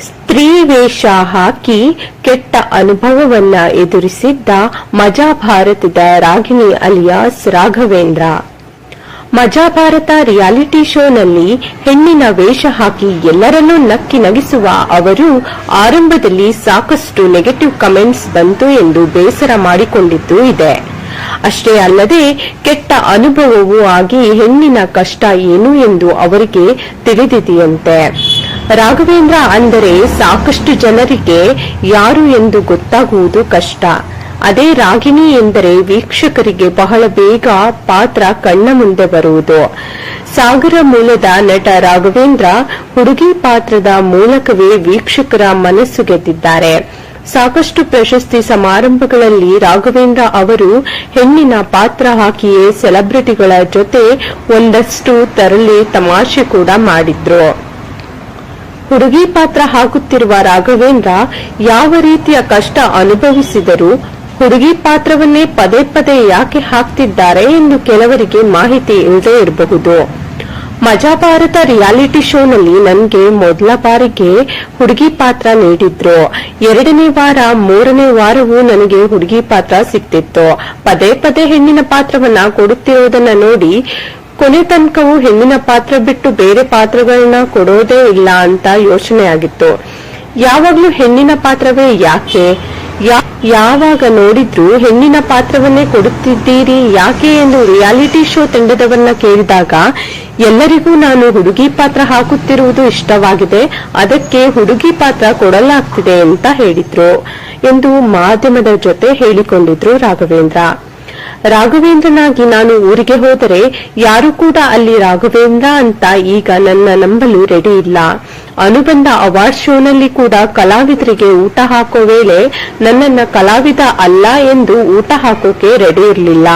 ಸ್ತ್ರೀ ವೇಷ ಹಾಕಿ ಕೆಟ್ಟ ಅನುಭವವನ್ನ ಎದುರಿಸಿದ್ದ ಮಜಾ ಭಾರತದ ರಾಗಿಣಿ ಅಲಿಯಾಸ್ ರಾಘವೇಂದ್ರ. ಮಜಾ ಭಾರತ ರಿಯಾಲಿಟಿ ಶೋನಲ್ಲಿ ಹೆಣ್ಣಿನ ವೇಷ ಹಾಕಿ ಎಲ್ಲರನ್ನೂ ನಕ್ಕಿ ನಗಿಸುವ ಅವರು ಆರಂಭದಲ್ಲಿ ಸಾಕಷ್ಟು ನೆಗೆಟಿವ್ ಕಮೆಂಟ್ಸ್ ಬಂತು ಎಂದು ಬೇಸರ ಮಾಡಿಕೊಂಡಿದ್ದು ಇದೆ. ಅಷ್ಟೇ ಅಲ್ಲದೆ ಕೆಟ್ಟ ಅನುಭವವೂ ಆಗಿ ಹೆಣ್ಣಿನ ಕಷ್ಟ ಏನು ಎಂದು ಅವರಿಗೆ ತಿಳಿದಿದೆಯಂತೆ. ರಾಘವೇಂದ್ರ ಅಂದರೆ ಸಾಕಷ್ಟು ಜನರಿಗೆ ಯಾರು ಎಂದು ಗೊತ್ತಾಗುವುದು ಕಷ್ಟ. ಅದೇ ರಾಗಿಣಿ ಎಂದರೆ ವೀಕ್ಷಕರಿಗೆ ಬಹಳ ಬೇಗ ಪಾತ್ರ ಕಣ್ಣ ಮುಂದೆ ಬರುವುದು. ಸಾಗರ ಮೂಲದ ನಟ ರಾಘವೇಂದ್ರ ಹುಡುಗಿ ಪಾತ್ರದ ಮೂಲಕವೇ ವೀಕ್ಷಕರ ಮನಸ್ಸು ಗೆದ್ದಿದ್ದಾರೆ. ಸಾಕಷ್ಟು ಪ್ರಶಸ್ತಿ ಸಮಾರಂಭಗಳಲ್ಲಿ ರಾಘವೇಂದ್ರ ಅವರು ಹೆಣ್ಣಿನ ಪಾತ್ರ ಹಾಕಿಯೇ ಸೆಲೆಬ್ರಿಟಿಗಳ ಜೊತೆ ಒಂದಷ್ಟು ತರಲಿ ತಮಾಷೆ ಕೂಡ ಮಾಡಿದ್ರು. ಹುಡುಗಿ ಪಾತ್ರ ಹಾಕುತ್ತಿರುವ ರಾಘವೇಂದ್ರ ಯಾವ ರೀತಿಯ ಕಷ್ಟ ಅನುಭವಿಸಿದರೂ ಹುಡುಗಿ ಪಾತ್ರವನ್ನೇ ಪದೇ ಪದೇ ಯಾಕೆ ಹಾಕ್ತಿದ್ದಾರೆ ಎಂದು ಕೆಲವರಿಗೆ ಮಾಹಿತಿ ಇಲ್ಲದೆ ಇರಬಹುದು. ಮಜಾ ಭಾರತ ರಿಯಾಲಿಟಿ ಶೋನಲ್ಲಿ ನನಗೆ ಮೊದಲ ಬಾರಿಗೆ ಹುಡುಗಿ ಪಾತ್ರ ನೀಡಿದ್ರು. ಎರಡನೇ ವಾರ, ಮೂರನೇ ವಾರವೂ ನನಗೆ ಹುಡುಗಿ ಪಾತ್ರ ಸಿಕ್ತಿತ್ತು. ಪದೇ ಪದೇ ಹೆಣ್ಣಿನ ಪಾತ್ರವನ್ನ ಕೊಡುತ್ತಿರುವುದನ್ನ ನೋಡಿ ಕೊನೆ ತನಕವೂ ಹೆಣ್ಣಿನ ಪಾತ್ರ ಬಿಟ್ಟು ಬೇರೆ ಪಾತ್ರಗಳನ್ನ ಕೊಡೋದೇ ಇಲ್ಲ ಅಂತ ಯೋಚನೆ ಆಗಿತ್ತು ಯಾವಾಗ್ಲೂ ಹೆಣ್ಣಿನ ಪಾತ್ರವೇ ಯಾಕೆ? ಯಾವಾಗ ನೋಡಿದ್ರು ಹೆಣ್ಣಿನ ಪಾತ್ರವನ್ನೇ ಕೊಡುತ್ತಿದ್ದೀರಿ ಯಾಕೆ ಎಂದು ರಿಯಾಲಿಟಿ ಶೋ ತಂಡದವನ್ನ ಕೇಳಿದಾಗ, ಎಲ್ಲರಿಗೂ ನಾನು ಹುಡುಗಿ ಪಾತ್ರ ಹಾಕುತ್ತಿರುವುದು ಇಷ್ಟವಾಗಿದೆ, ಅದಕ್ಕೆ ಹುಡುಗಿ ಪಾತ್ರ ಕೊಡಲಾಗ್ತಿದೆ ಅಂತ ಹೇಳಿದ್ರು ಎಂದು ಮಾಧ್ಯಮದ ಜೊತೆ ಹೇಳಿಕೊಂಡಿದ್ರು ರಾಘವೇಂದ್ರ. ರಾಘವೇಂದ್ರನಾಗಿ ನಾನು ಊರಿಗೆ ಹೋದರೆ ಯಾರು ಕೂಡ ಅಲ್ಲಿ ರಾಘವೇಂದ್ರ ಅಂತ ಈಗ ನನ್ನ ನಂಬಲು ರೆಡಿ ಇಲ್ಲ. ಅನುಬಂಧ ಅವಾರ್ಡ್ ಶೋನಲ್ಲಿ ಕೂಡ ಕಲಾವಿದರಿಗೆ ಊಟ ಹಾಕೋ ವೇಳೆ ನನ್ನನ್ನ ಕಲಾವಿದ ಅಲ್ಲ ಎಂದು ಊಟ ಹಾಕೋಕೆ ರೆಡಿ ಇರಲಿಲ್ಲ.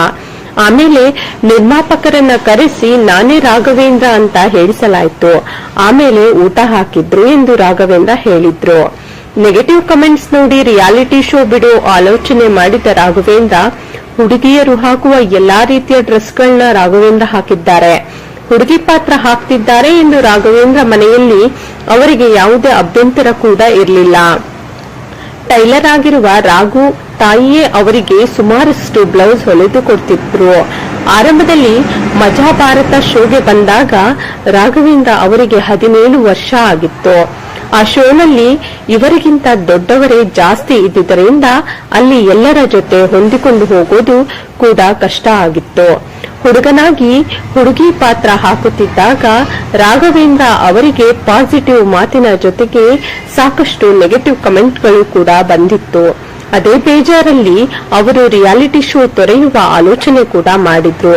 ಆಮೇಲೆ ನಿರ್ಮಾಪಕರನ್ನ ಕರೆಸಿ ನಾನೇ ರಾಘವೇಂದ್ರ ಅಂತ ಹೇಳಿಸಲಾಯ್ತು. ಆಮೇಲೆ ಊಟ ಹಾಕಿದ್ರು ಎಂದು ರಾಘವೇಂದ್ರ ಹೇಳಿದ್ರು. ನೆಗೆಟಿವ್ ಕಮೆಂಟ್ಸ್ ನೋಡಿ ರಿಯಾಲಿಟಿ ಶೋ ಬಿಡೋ ಆಲೋಚನೆ ಮಾಡಿದ ರಾಘವೇಂದ್ರ ಹುಡುಗಿಯರು ಹಾಕುವ ಎಲ್ಲಾ ರೀತಿಯ ಡ್ರೆಸ್ಗಳನ್ನ ರಾಘವೇಂದ್ರ ಹಾಕಿದ್ದಾರೆ. ಹುಡುಗಿ ಪಾತ್ರ ಹಾಕ್ತಿದ್ದಾರೆ ಎಂದು ರಾಘವೇಂದ್ರ ಮನೆಯಲ್ಲಿ ಅವರಿಗೆ ಯಾವುದೇ ಅಭ್ಯಂತರ ಕೂಡ ಇರಲಿಲ್ಲ. ಟೈಲರ್ ಆಗಿರುವ ರಾಘು ತಾಯಿಯೇ ಅವರಿಗೆ ಸುಮಾರಷ್ಟು ಬ್ಲೌಸ್ ಹೊಲಿದು ಕೊಡ್ತಿದ್ರು. ಆರಂಭದಲ್ಲಿ ಮಜಾ ಭಾರತ ಶೋಗೆ ಬಂದಾಗ ರಾಘವೇಂದ್ರ ಅವರಿಗೆ ಹದಿನೇಳು ವರ್ಷ ಆಗಿತ್ತು. ಆ ಶೋನಲ್ಲಿ ಇವರಿಗಿಂತ ದೊಡ್ಡವರೇ ಜಾಸ್ತಿ ಇದ್ದುದರಿಂದ ಅಲ್ಲಿ ಎಲ್ಲರ ಜೊತೆ ಹೊಂದಿಕೊಂಡು ಹೋಗೋದು ಕೂಡ ಕಷ್ಟ ಆಗಿತ್ತು. ಹುಡುಗನಾಗಿ ಹುಡುಗಿ ಪಾತ್ರ ಹಾಕುತ್ತಿದ್ದಾಗ ರಾಘವೇಂದ್ರ ಅವರಿಗೆ ಪಾಸಿಟಿವ್ ಮಾತಿನ ಜೊತೆಗೆ ಸಾಕಷ್ಟು ನೆಗೆಟಿವ್ ಕಮೆಂಟ್ಗಳು ಕೂಡ ಬಂದಿತ್ತು. ಅದೇ ಬೇಜಾರಲ್ಲಿ ಅವರು ರಿಯಾಲಿಟಿ ಶೋ ತೊರೆಯುವ ಆಲೋಚನೆ ಕೂಡ ಮಾಡಿದ್ರು.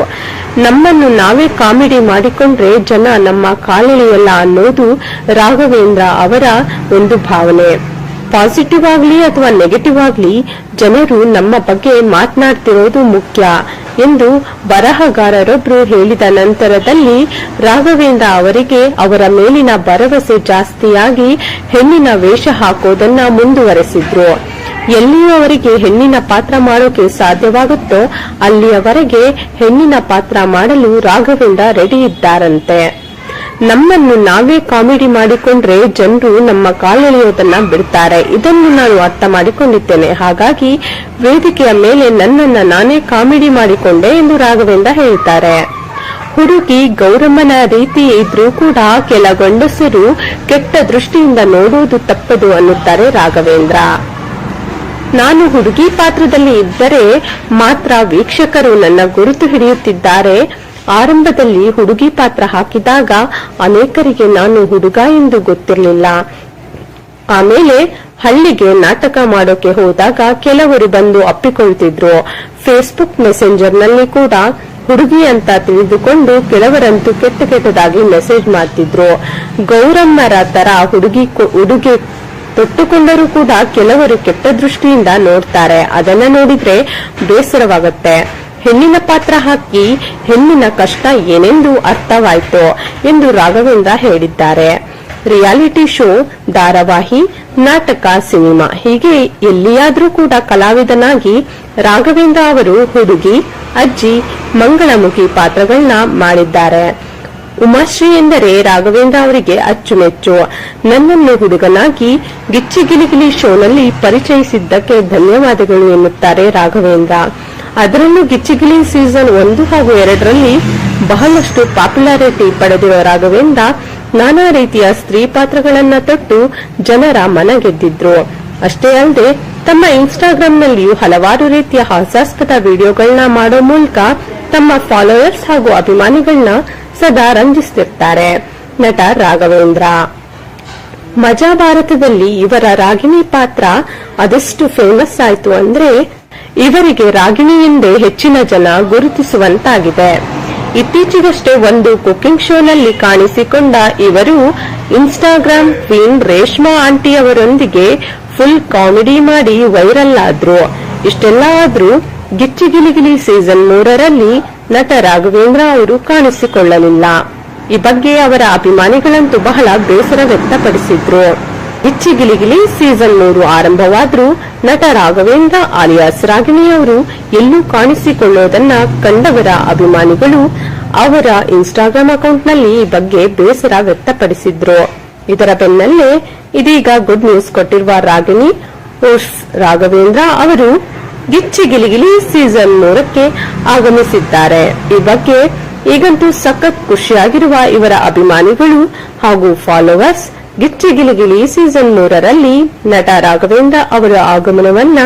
ನಮ್ಮನ್ನು ನಾವೇ ಕಾಮಿಡಿ ಮಾಡಿಕೊಂಡ್ರೆ ಜನ ನಮ್ಮ ಕಾಲೆಳೆಯಲ್ಲ ಅನ್ನೋದು ರಾಘವೇಂದ್ರ ಅವರ ಒಂದು ಭಾವನೆ. ಪಾಸಿಟಿವ್ ಆಗ್ಲಿ ಅಥವಾ ನೆಗೆಟಿವ್ ಆಗ್ಲಿ ಜನರು ನಮ್ಮ ಬಗ್ಗೆ ಮಾತನಾಡ್ತಿರೋದು ಮುಖ್ಯ ಎಂದು ಬರಹಗಾರರೊಬ್ಬರು ಹೇಳಿದ ನಂತರದಲ್ಲಿ ರಾಘವೇಂದ್ರ ಅವರಿಗೆ ಅವರ ಮೇಲಿನ ಭರವಸೆ ಜಾಸ್ತಿಯಾಗಿ ಹೆಣ್ಣಿನ ವೇಷ ಹಾಕೋದನ್ನ ಮುಂದುವರೆಸಿದ್ರು. ಎಲ್ಲಿಯೂ ಅವರಿಗೆ ಹೆಣ್ಣಿನ ಪಾತ್ರ ಮಾಡೋಕೆ ಸಾಧ್ಯವಾಗುತ್ತೋ ಅಲ್ಲಿಯವರೆಗೆ ಹೆಣ್ಣಿನ ಪಾತ್ರ ಮಾಡಲು ರಾಘವೇಂದ್ರ ರೆಡಿ ಇದ್ದಾರಂತೆ. ನಮ್ಮನ್ನು ನಾವೇ ಕಾಮಿಡಿ ಮಾಡಿಕೊಂಡ್ರೆ ಜನರು ನಮ್ಮ ಕಾಲೆಳೆಯೋದನ್ನ ಬಿಡ್ತಾರೆ. ಇದನ್ನು ನಾನು ಅರ್ಥ ಮಾಡಿಕೊಂಡಿದ್ದೇನೆ. ಹಾಗಾಗಿ ವೇದಿಕೆಯ ಮೇಲೆ ನನ್ನನ್ನ ನಾನೇ ಕಾಮಿಡಿ ಮಾಡಿಕೊಂಡೆ ಎಂದು ರಾಘವೇಂದ್ರ ಹೇಳ್ತಾರೆ ಹುಡುಗಿ ಗೌರಮ್ಮನ ರೀತಿ ಇದ್ರೂ ಕೂಡ ಕೆಲ ಗಂಡಸರು ಕೆಟ್ಟ ದೃಷ್ಟಿಯಿಂದ ನೋಡುವುದು ತಪ್ಪದು ಅನ್ನುತ್ತಾರೆ ರಾಘವೇಂದ್ರ. ನಾನು ಹುಡುಗಿ ಪಾತ್ರದಲ್ಲಿ ಇದ್ದರೆ ಮಾತ್ರ ವೀಕ್ಷಕರು ನನ್ನ ಗುರುತು ಹಿಡಿಯುತ್ತಿದ್ದಾರೆ. ಆರಂಭದಲ್ಲಿ ಹುಡುಗಿ ಪಾತ್ರ ಹಾಕಿದಾಗ ಅನೇಕರಿಗೆ ನಾನು ಹುಡುಗ ಎಂದು ಗೊತ್ತಿರಲಿಲ್ಲ. ಆಮೇಲೆ ಹಳ್ಳಿಗೆ ನಾಟಕ ಮಾಡೋಕೆ ಹೋದಾಗ ಕೆಲವರು ಬಂದು ಅಪ್ಪಿಕೊಳ್ತಿದ್ರು. ಫೇಸ್ಬುಕ್ ಮೆಸೆಂಜರ್ನಲ್ಲಿ ಕೂಡ ಹುಡುಗಿ ಅಂತ ತಿಳಿದುಕೊಂಡು ಕೆಲವರಂತೂ ಕೆಟ್ಟ ಕೆಟ್ಟದಾಗಿ ಮೆಸೇಜ್ ಮಾಡ್ತಿದ್ರು. ಗೌರಮ್ಮರ ತರ ಹುಡುಗಿ ಉಡುಗೆ ತೊಟ್ಟುಕೊಂಡರೂ ಕೂಡ ಕೆಲವರು ಕೆಟ್ಟ ದೃಷ್ಟಿಯಿಂದ ನೋಡ್ತಾರೆ. ಅದನ್ನ ನೋಡಿದ್ರೆ ಬೇಸರವಾಗುತ್ತೆ. ಹೆಣ್ಣಿನ ಪಾತ್ರ ಹಾಕಿ ಹೆಣ್ಣಿನ ಕಷ್ಟ ಏನೆಂದು ಅರ್ಥವಾಯ್ತು ಎಂದು ರಾಘವೇಂದ್ರ ಹೇಳಿದ್ದಾರೆ. ರಿಯಾಲಿಟಿ ಶೋ, ಧಾರಾವಾಹಿ, ನಾಟಕ, ಸಿನಿಮಾ, ಹೀಗೆ ಎಲ್ಲಿಯಾದರೂ ಕೂಡ ಕಲಾವಿದನಾಗಿ ರಾಘವೇಂದ್ರ ಅವರು ಹುಡುಗಿ, ಅಜ್ಜಿ, ಮಂಗಳಮುಖಿ ಪಾತ್ರಗಳನ್ನ ಮಾಡಿದ್ದಾರೆ. ಉಮಾಶ್ರೀ ಎಂದರೆ ರಾಘವೇಂದ್ರ ಅವರಿಗೆ ಅಚ್ಚುಮೆಚ್ಚು. ನನ್ನನ್ನು ಹುಡುಗನಾಗಿ ಗಿಚ್ಚಿಗಿಲಿಗಿಲಿ ಶೋನಲ್ಲಿ ಪರಿಚಯಿಸಿದ್ದಕ್ಕೆ ಧನ್ಯವಾದಗಳು ಎನ್ನುತ್ತಾರೆ ರಾಘವೇಂದ್ರ. ಅದರಲ್ಲೂ ಗಿಚ್ಚಿಗಿಲಿ ಸೀಸನ್ ಒಂದು ಹಾಗೂ ಎರಡರಲ್ಲಿ ಬಹಳಷ್ಟು ಪಾಪ್ಯುಲಾರಿಟಿ ಪಡೆದಿರುವ ರಾಘವೇಂದ್ರ ನಾನಾ ರೀತಿಯ ಸ್ತ್ರೀ ಪಾತ್ರಗಳನ್ನ ತೊಟ್ಟು ಜನರ ಮನ ಗೆದ್ದಿದ್ರು ಅಷ್ಟೇ ಅಲ್ಲದೆ ತಮ್ಮ ಇನ್ಸ್ಟಾಗ್ರಾಂನಲ್ಲಿಯೂ ಹಲವಾರು ರೀತಿಯ ಹಾಸ್ಯಾಸ್ಪದ ವಿಡಿಯೋಗಳನ್ನ ಮಾಡೋ ಮೂಲಕ ತಮ್ಮ ಫಾಲೋಯರ್ಸ್ ಹಾಗೂ ಅಭಿಮಾನಿಗಳನ್ನ ಸದಾ ರಂಜಿಸುತ್ತಿರ್ತಾರೆ ನಟ ರಾಘವೇಂದ್ರ. ಮಜಾ ಭಾರತದಲ್ಲಿ ಇವರ ರಾಗಿಣಿ ಪಾತ್ರ ಅದೆಷ್ಟು ಫೇಮಸ್ ಆಯ್ತು ಅಂದ್ರೆ, ಇವರಿಗೆ ರಾಗಿಣಿ ಎಂದೇ ಹೆಚ್ಚಿನ ಜನ ಗುರುತಿಸುವಂತಾಗಿದೆ. ಇತ್ತೀಚೆಗಷ್ಟೇ ಒಂದು ಕುಕಿಂಗ್ ಶೋನಲ್ಲಿ ಕಾಣಿಸಿಕೊಂಡ ಇವರು ಇನ್ಸ್ಟಾಗ್ರಾಂ ಕ್ವೀನ್ ರೇಷ್ಮಾ ಆಂಟಿ ಅವರೊಂದಿಗೆ ಫುಲ್ ಕಾಮಿಡಿ ಮಾಡಿ ವೈರಲ್ ಆದ್ರು. ಇಷ್ಟೆಲ್ಲ ಆದ್ರೂ ಗಿಚ್ಚಿಗಿಲಿಗಿಲಿ ಸೀಸನ್ ಮೂರರಲ್ಲಿ ನಟ ರಾಘವೇಂದ್ರ ಅವರು ಕಾಣಿಸಿಕೊಳ್ಳಲಿಲ್ಲ. ಈ ಬಗ್ಗೆ ಅವರ ಅಭಿಮಾನಿಗಳಂತೂ ಬಹಳ ಬೇಸರ ವ್ಯಕ್ತಪಡಿಸಿದ್ರು. ಗಿಲಿಗಿಲಿ ಸೀಸನ್ ಮೂರು ಆರಂಭವಾದ್ರೂ ನಟ ರಾಘವೇಂದ್ರ ಆಲಿಯಾಸ್ ರಾಗಿಣಿ ಅವರು ಎಲ್ಲೂ ಕಾಣಿಸಿಕೊಳ್ಳೋದನ್ನ ಕಂಡವರ ಅಭಿಮಾನಿಗಳು ಅವರ ಇನ್ಸ್ಟಾಗ್ರಾಂ ಅಕೌಂಟ್ನಲ್ಲಿ ಈ ಬಗ್ಗೆ ಬೇಸರ ವ್ಯಕ್ತಪಡಿಸಿದ್ರು. ಇದರ ಬೆನ್ನಲ್ಲೇ ಇದೀಗ ಗುಡ್ ನ್ಯೂಸ್ ಕೊಟ್ಟಿರುವ ರಾಗಿಣಿ ರಾಘವೇಂದ್ರ ಅವರು ಗಿಚ್ಚಿ ಗಿಲಿಗಿಲಿ ಸೀಸನ್ ಮೂರಕ್ಕೆ ಆಗಮಿಸಿದ್ದಾರೆ. ಈ ಬಗ್ಗೆ ಈಗಂತೂ ಸಖತ್ ಖುಷಿಯಾಗಿರುವ ಇವರ ಅಭಿಮಾನಿಗಳು ಹಾಗೂ ಫಾಲೋವರ್ಸ್ ಗಿಚ್ಚಿ ಗಿಲಿಗಿಲಿ ಸೀಸನ್ ಮೂರರಲ್ಲಿ ನಟ ರಾಘವೇಂದ್ರ ಅವರ ಆಗಮನವನ್ನ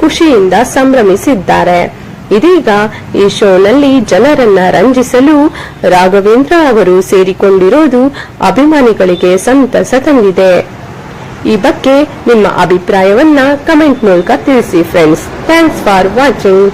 ಖುಷಿಯಿಂದ ಸಂಭ್ರಮಿಸಿದ್ದಾರೆ. ಇದೀಗ ಈ ಶೋನಲ್ಲಿ ಜನರನ್ನ ರಂಜಿಸಲು ರಾಘವೇಂದ್ರ ಅವರು ಸೇರಿಕೊಂಡಿರೋದು ಅಭಿಮಾನಿಗಳಿಗೆ ಸಂತಸ ತಂದಿದೆ. ಈ ಬಗ್ಗೆ ನಿಮ್ಮ ಅಭಿಪ್ರಾಯವನ್ನ ಕಮೆಂಟ್ ಮೂಲಕ ತಿಳಿಸಿ ಫ್ರೆಂಡ್ಸ್ ಥ್ಯಾಂಕ್ಸ್ ಫಾರ್ ವಾಚಿಂಗ್